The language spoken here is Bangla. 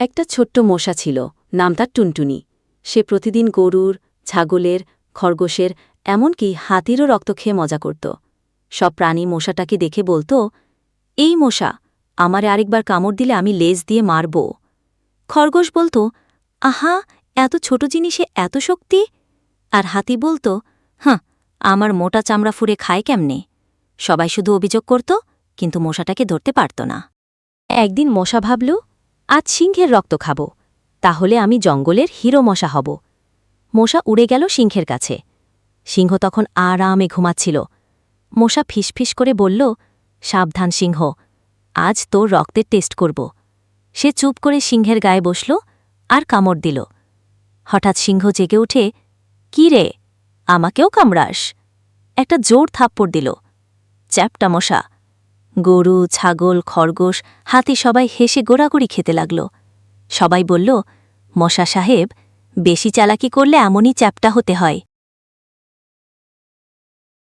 একটা ছোট্ট মশা ছিল, নাম তার টুনটুনি। সে প্রতিদিন গরুর, ছাগলের, খরগোশের, এমনকি হাতিরও রক্ত খেয়ে মজা করত। সব প্রাণী মশাটাকে দেখে বলতো, এই মশা, আমারে আরেকবার কামড় দিলে আমি লেজ দিয়ে মারব। খরগোশ বলতো, আহা, এত ছোট জিনিসে এত শক্তি? আর হাতি বলতো, হাঁ, আমার মোটা চামড়া ফুরে খায় কেমনে? সবাই শুধু অভিযোগ করত, কিন্তু মশাটাকে ধরতে পারত না। একদিন মশা ভাবল আজ সিংহের রক্ত খাব, তাহলে আমি জঙ্গলের হিরো মশা হব। মশা উড়ে গেল সিংহের কাছে। সিংহ তখন আরামে ঘুমাচ্ছিল। মশা ফিসফিস করে বলল, সাবধান সিংহ, আজ তোর রক্তের টেস্ট করব। সে চুপ করে সিংহের গায়ে বসল আর কামড় দিল। হঠাৎ সিংহ জেগে উঠে, কি রে, আমাকেও কামড়াস? একটা জোর থাপ্পড় দিল। চ্যাপটা মশা গরু, ছাগল, খরগোশ, হাতি সবাই হেসে গোড়াগড়ি খেতে লাগল। সবাই বলল, মশা সাহেব, বেশি চালাকি করলে এমনই চ্যাপটা হতে হয়।